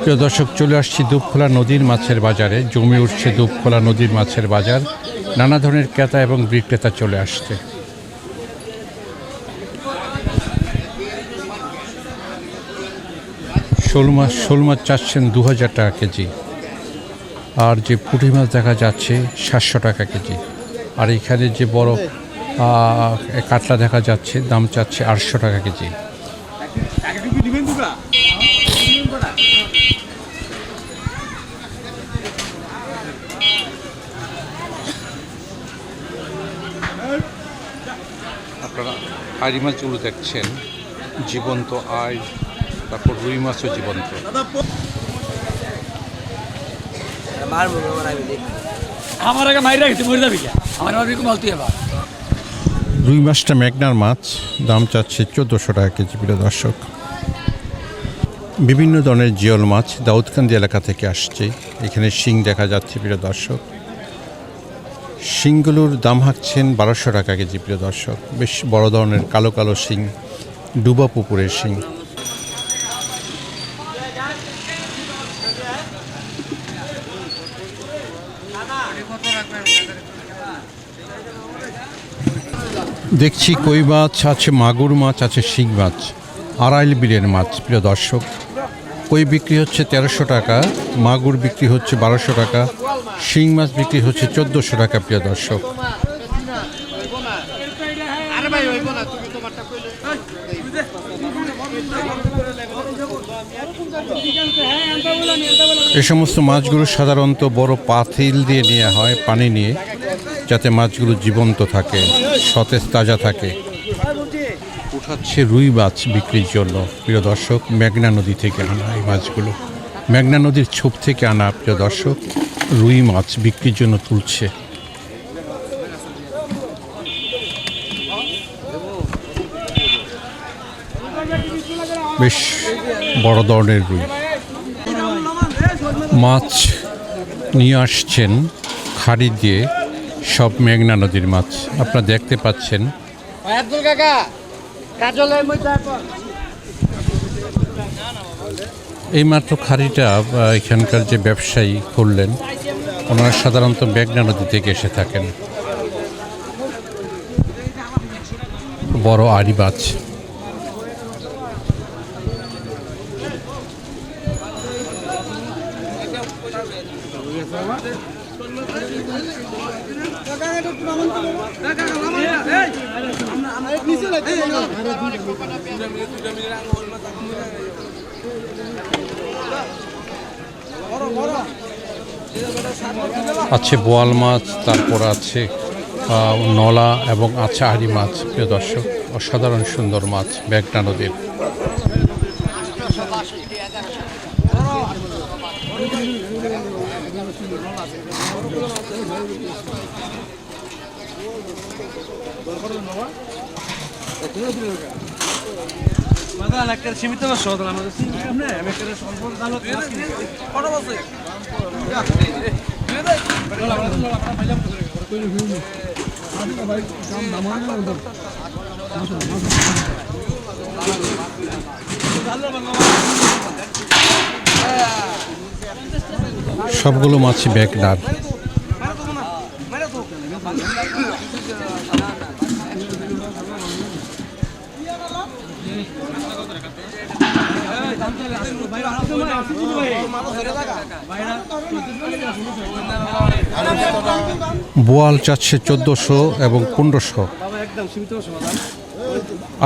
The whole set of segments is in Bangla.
প্রিয় দর্শক, চলে আসছি দুপখোলা নদীর মাছের বাজারে। জমে উঠছে দুপখোলা নদীর মাছের বাজার। নানা ধরনের ক্রেতা এবং বিক্রেতা চলে আসছে। শোল মাছ শোল মাছ চাচ্ছেন দু হাজার টাকা কেজি। আর যে পুঁটি মাছ দেখা যাচ্ছে, সাতশো টাকা কেজি। আর এখানে যে বড় কাতলা দেখা যাচ্ছে, দাম চাচ্ছে আটশো টাকা কেজি। আপনারা আড়ি মাছগুলো দেখছেন জীবন্ত আয় তারপর রুই মাছও জীবন্ত। আমার আমি দেখি আমার আগে মাইরা গেছে মরে যাবি আমার আমার মালতি এবার রুই মাছটা মেঘনার মাছ দাম চাচ্ছে চোদ্দোশো টাকা কেজি প্রিয় দর্শক। বিভিন্ন ধরনের জিওল মাছ দাউদকান্দি এলাকা থেকে আসছে। এখানে শিং দেখা যাচ্ছে, প্রিয় দর্শক। শিংগুলোর দাম হাঁকছেন বারোশো টাকা কেজি, প্রিয় দর্শক। বেশ বড় ধরনের কালো কালো শিং, ডুবা পুকুরের শিং। দেখছি কই মাছ আছে, মাগুর মাছ আছে, শিং মাছ, আড়াইল বিলের মাছ, প্রিয় দর্শক। কই বিক্রি হচ্ছে তেরোশো টাকা মাগুর বিক্রি হচ্ছে বারোশো টাকা শিং মাছ বিক্রি হচ্ছে চোদ্দোশো টাকা প্রিয় দর্শক। এ সমস্ত মাছগুলো সাধারণত বড় পাতিল দিয়ে নেওয়া হয় পানি নিয়ে যাতে মাছগুলো জীবন্ত থাকে সতেজ তাজা থাকে। উঠাচ্ছে রুই মাছ বিক্রির জন্য। প্রিয় দর্শক, মেঘনা নদী থেকে আনা এই মাছগুলো। মেঘনা নদীর ছোপ থেকে আনা, প্রিয় দর্শক, রুই মাছ বিক্রির জন্য তুলছে। বেশ বড় ধরনের রুই। মাছ নিয়ে আসছেন খাড়ি দিয়ে সব মেঘনা নদীর মাছ। আপনারা দেখতে পাচ্ছেন। কাকা মধ্যে এইমাত্র খাড়িটা এখানকার যে ব্যবসায়ী করলেন ওনারা সাধারণত মেঘনা নদী থেকে এসে থাকেন। বড় আড়ি মাছ। আছে বোয়াল মাছ, তারপর আছে নলা এবং আছে আড়ি মাছ, প্রিয় দর্শক। অসাধারণ সুন্দর মাছ মেঘনা নদীর। বছর আমাদের সামনে আমি একটা স্বল্প দামত কত বছর সবগুলো মাছই মেঘনার বোয়াল চাচ্ছে চোদ্দোশো এবং পনেরোশো।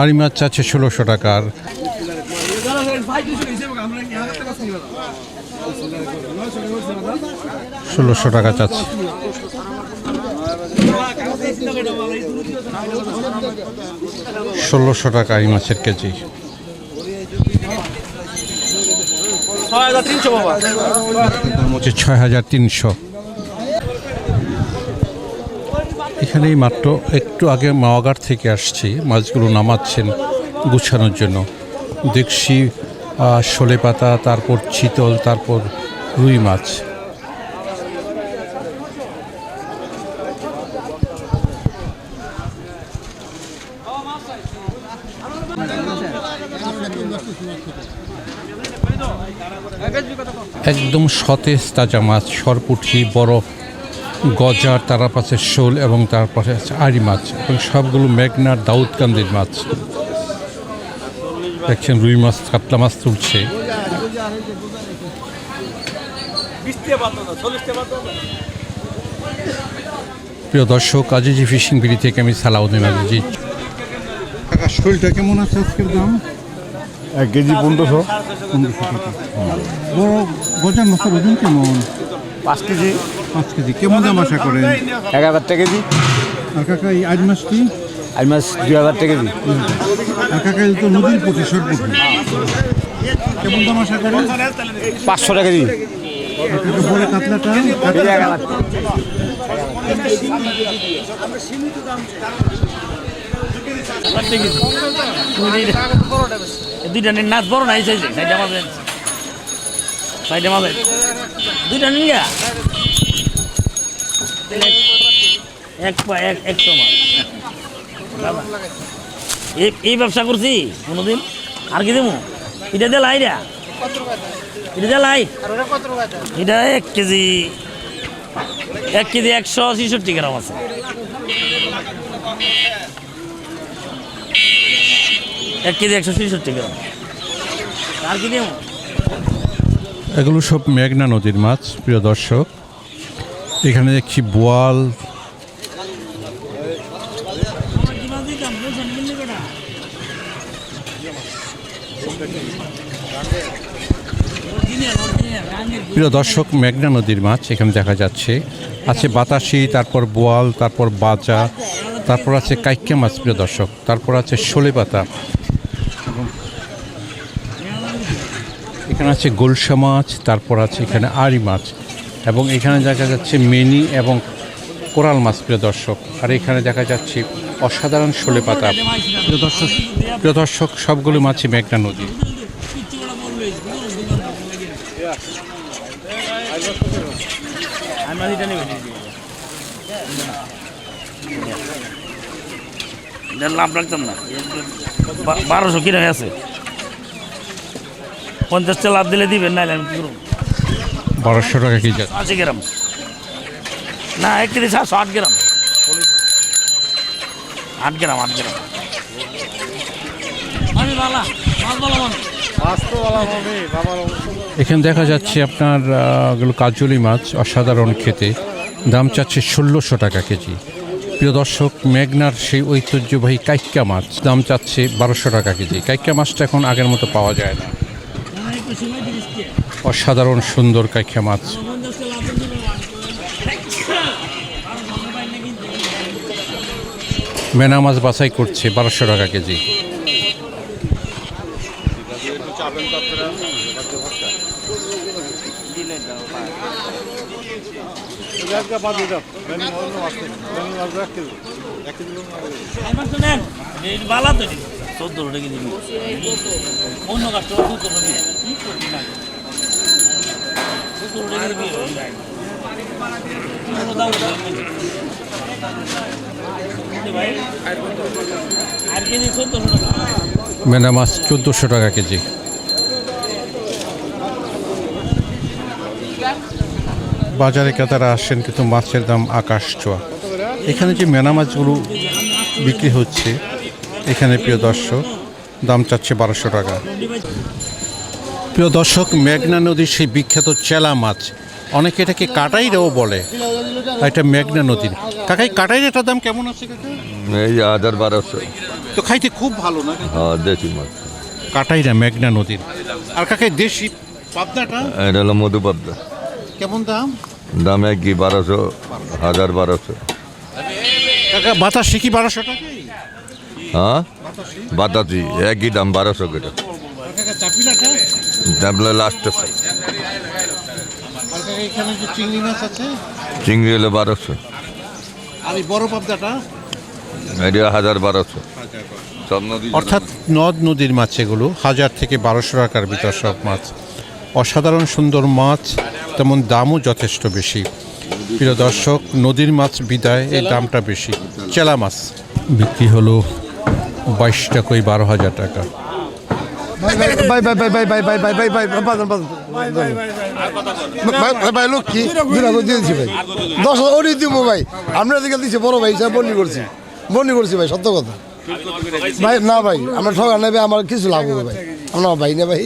আড়ি মাছ চাচ্ছে ষোলোশো টাকার ষোলোশো টাকা চাচ্ছে। ষোলোশো টাকা আড়ি মাছের কেজি। হচ্ছে ছয় হাজার তিনশো। এখানেই মাত্র একটু আগে মাওয়াগার থেকে আসছি, মাছগুলো নামাচ্ছেন গুছানোর জন্য। দেখছি শোলে পাতা, তারপর চিতল, তারপর রুই মাছ। একদম সতেজ তাজা মাছ সরপুঠি বড় গজার তার পাশে শোল এবং তার পাশে আছে আড়ি মাছ এবং সবগুলো মেঘনার দাউদকান্দির মাছ। দেখছেন রুই মাছ, কাতলা মাছ তুলছে। প্রিয় দর্শক আজিজি ফিশিং বিড়ি থেকে আমি সালাউদ্দিন আজিজি। শোলটা কেমন আছে আজকের দাম? এক কেজি পনেরোশো। গজার মাছের ওজন কেমন? পাঁচ কেজি। পাঁচ কেজি। কেমন দাম আশা করেন? এক হাজার টাকা কেজি। আর কাকা এই আজ মাছটি আই মাছ দুই হাজার টাকা কেজি। আর কাকা এই তো নদীর প্রতি সরপুটি কেমন দাম আশা করেন? পাঁচশো টাকা কেজি। বড় কাতলাটা? এক হাজার নাচ নাই, চাইছে। দুইটা এক পা, এক এই ব্যবসা করছি কোনোদিন। আর কি দেবো? এটা দিয়ে লাই রা। এটা দিয়ে লাই। এটা এক কেজি এক কেজি একশো ছেষট্টি গ্রাম আছে। এক কেজি একশো ছেষট্টি গ্রাম। আর কি এগুলো সব মেঘনা নদীর মাছ, প্রিয় দর্শক। এখানে দেখছি বোয়াল। প্রিয় দর্শক, মেঘনা নদীর মাছ এখানে দেখা যাচ্ছে। আছে বাতাসি, তারপর বোয়াল, তারপর বাজা, তারপর আছে কাইক্যা মাছ, প্রিয় দর্শক। তারপর আছে শোলে পাতা। এখানে আছে গোলসা মাছ, তারপর আছে এখানে আড়ি মাছ, এবং এখানে দেখা যাচ্ছে মেনি এবং কোরাল মাছ, প্রিয় দর্শক। আর এখানে দেখা যাচ্ছে অসাধারণ শোলে পাতা। প্রিয় দর্শক প্রিয় দর্শক, সবগুলো মাছই মেঘনা নদী। লাভ রাখতাম না। বারোশো কিনে আছে। পঞ্চাশটা লাভ দিলে দিবেন নাহলে আমি কি করব? বারোশো টাকা কেজি। আশি গ্রাম। না এক কেজি সাতশো আট গ্রাম। আট গ্রাম আট গ্রাম। এখানে দেখা যাচ্ছে আপনার এগুলো কাজলি মাছ অসাধারণ খেতে। দাম চাচ্ছে ষোলোশো টাকা কেজি। প্রিয় দর্শক মেঘনার সেই ঐতিহ্যবাহী কাইক্কা মাছ দাম চাচ্ছে বারোশো টাকা কেজি। কাইক্কা মাছটা এখন আগের মতো পাওয়া যায় না। অসাধারণ সুন্দর কাইক্কা মাছ। মেনা মাছ বাছাই করছে বারোশো টাকা কেজি। বালা তো চোদ্দশো দিবি অন্য মেনা মাছ চোদ্দোশো টাকা কেজি। বাজারে ক্রেতারা আসছেন কিন্তু মাছের দাম আকাশ ছোঁয়া। এখানে যে মেনা মাছগুলো বিক্রি হচ্ছে এখানে প্রিয় দর্শক দাম চাচ্ছে বারোশো টাকা। প্রিয় দর্শক মেঘনা নদীর সেই বিখ্যাত চেলা মাছ অনেকে এটাকে কাটাইরাও বলে। এটা মেঘনা নদীর। কাকাই কাটাইর এটার দাম কেমন আছে কাকা? এই হাজার বারোশো। তো খাইতে খুব ভালো না হ্যাঁ দেশি মাছ। কাটাইরা মেঘনা নদীর। আর কাকাই দেশি পাবনাটা এটা হলো মধুপাবদা কেমন দাম? দাম কি বারোশো হাজার বারোশো। কাকা বাতাসি কি বারোশো টাকা হ্যাঁ? বাতাসি একই দাম বারোশো করে। কাকা লাস্ট চিংড়ি হলো বারোশো। এটা হাজার বারোশো। অর্থাৎ নদ নদীর মাছ এগুলো হাজার থেকে বারোশো টাকার ভিতর সব মাছ। অসাধারণ সুন্দর মাছ তেমন দামও যথেষ্ট বেশি। প্রিয় দর্শক নদীর মাছ বিদায় এই দামটা বেশি। চেলা মাছ। বিক্রি হলো বাইশ কই বারো হাজার টাকা দিয়েছি ভাই দশ আমরা দিকে দিচ্ছি বড় ভাই করছি ভাই সত্য কথা ভাই না ভাই আমরা নেবে আমার কিছু লাভ হবে ভাই আমরা ভাই না ভাই